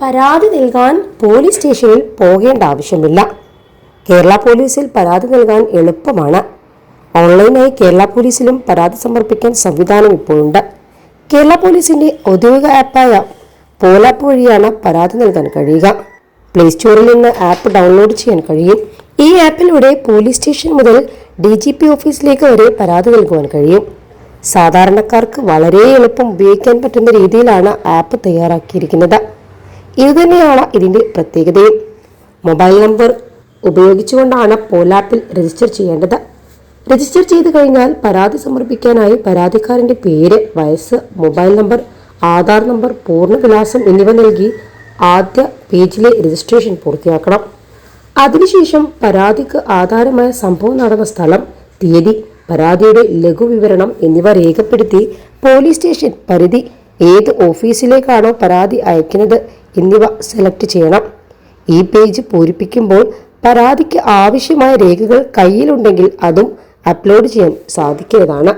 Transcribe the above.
പരാതി നൽകാൻ പോലീസ് സ്റ്റേഷനിൽ പോകേണ്ട ആവശ്യമില്ല. കേരള പോലീസിൽ പരാതി നൽകാൻ എളുപ്പമാണ്. ഓൺലൈനായി കേരള പോലീസിലും പരാതി സമർപ്പിക്കാൻ സംവിധാനം ഇപ്പോഴുണ്ട്. കേരള പോലീസിന്റെ ഔദ്യോഗിക ആപ്പായ പോലാപ്പ് വഴിയാണ് പരാതി നൽകാൻ കഴിയുക. പ്ലേ സ്റ്റോറിൽ നിന്ന് ആപ്പ് ഡൗൺലോഡ് ചെയ്യാൻ കഴിയും. ഈ ആപ്പിലൂടെ പോലീസ് സ്റ്റേഷൻ മുതൽ ഡി ജി പി ഓഫീസിലേക്ക് വരെ പരാതി നൽകുവാൻ കഴിയും. സാധാരണക്കാർക്ക് വളരെ എളുപ്പം ഉപയോഗിക്കാൻ പറ്റുന്ന രീതിയിലാണ് ആപ്പ് തയ്യാറാക്കിയിരിക്കുന്നത്. ഇതുതന്നെയാണ് ഇതിന്റെ പ്രത്യേകതയും. മൊബൈൽ നമ്പർ ഉപയോഗിച്ചുകൊണ്ടാണ് പോലാപ്പിൽ രജിസ്റ്റർ ചെയ്യേണ്ടത്. രജിസ്റ്റർ ചെയ്ത് കഴിഞ്ഞാൽ പരാതി സമർപ്പിക്കാനായി പരാതിക്കാരന്റെ പേര് വയസ്സ് മൊബൈൽ നമ്പർ ആധാർ നമ്പർ പൂർണ വിലാസം എന്നിവ നൽകി ആദ്യ പേജിലെ രജിസ്ട്രേഷൻ പൂർത്തിയാക്കണം. അതിനുശേഷം പരാതിക്ക് ആധാരമായ സംഭവം നടന്ന സ്ഥലം തീയതി പരാതിയുടെ ലഘുവിവരണം എന്നിവ രേഖപ്പെടുത്തി പോലീസ് സ്റ്റേഷൻ പരിധി ഏത് ഓഫീസിലേക്കാണോ പരാതി അയക്കുന്നത് എന്നിവ സെലക്ട് ചെയ്യണം. ഈ പേജ് പൂരിപ്പിക്കുമ്പോൾ പരാതിക്ക് ആവശ്യമായ രേഖകൾ കയ്യിലുണ്ടെങ്കിൽ അതും അപ്ലോഡ് ചെയ്യാൻ സാധിക്കുന്നതാണ്.